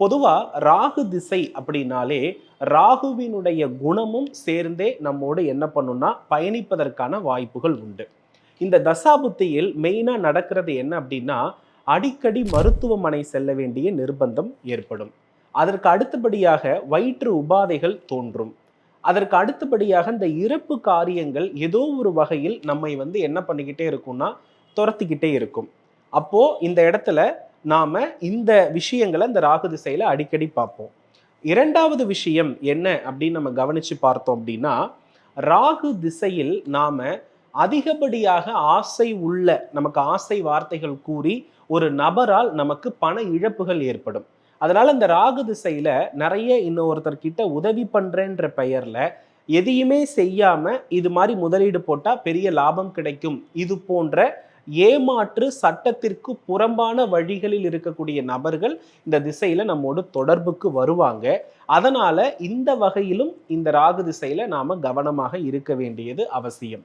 பொதுவாக ராகு திசை அப்படின்னாலே ராகுவினுடைய குணமும் சேர்ந்தே நம்மோடு என்ன பண்ணுன்னா பயணிப்பதற்கான வாய்ப்புகள் உண்டு. இந்த தசாபுத்தியில் மெயினாக நடக்கிறது என்ன அப்படின்னா அடிக்கடி மருத்துவமனை செல்ல வேண்டிய நிர்பந்தம் ஏற்படும். அதற்கு அடுத்தபடியாக வயிற்று உபாதைகள் தோன்றும். அதற்கு அடுத்தபடியாக இந்த இறப்பு காரியங்கள் ஏதோ ஒரு வகையில் நம்மை வந்து என்ன பண்ணிக்கிட்டே இருக்கும்னா துரத்திக்கிட்டே இருக்கும். அப்போ இந்த இடத்துல நாம் இந்த விஷயங்களை இந்த ராகு திசையில் அடிக்கடி பார்ப்போம். இரண்டாவது விஷயம் என்ன அப்படின்னு நம்ம கவனித்து பார்த்தோம் அப்படின்னா ராகு திசையில் நாம் அதிகப்படியாக ஆசை உள்ள நமக்கு ஆசை வார்த்தைகள் கூறி ஒரு நபரால் நமக்கு பண இழப்புகள் ஏற்படும். அதனால் இந்த ராகு திசையில் நிறைய இன்னொருத்தர்கிட்ட உதவி பண்ணுறேன்ற பெயரில் எதையுமே செய்யாமல் இது மாதிரி முதலீடு போட்டால் பெரிய லாபம் கிடைக்கும். இது போன்ற ஏமாற்று சட்டத்திற்கு புறம்பான வழிகளில் இருக்கக்கூடிய நபர்கள் இந்த திசையில நம்மோடு தொடர்புக்கு வருவாங்க. அதனால இந்த வகையிலும் இந்த ராகு திசையில நாம கவனமாக இருக்க வேண்டியது அவசியம்.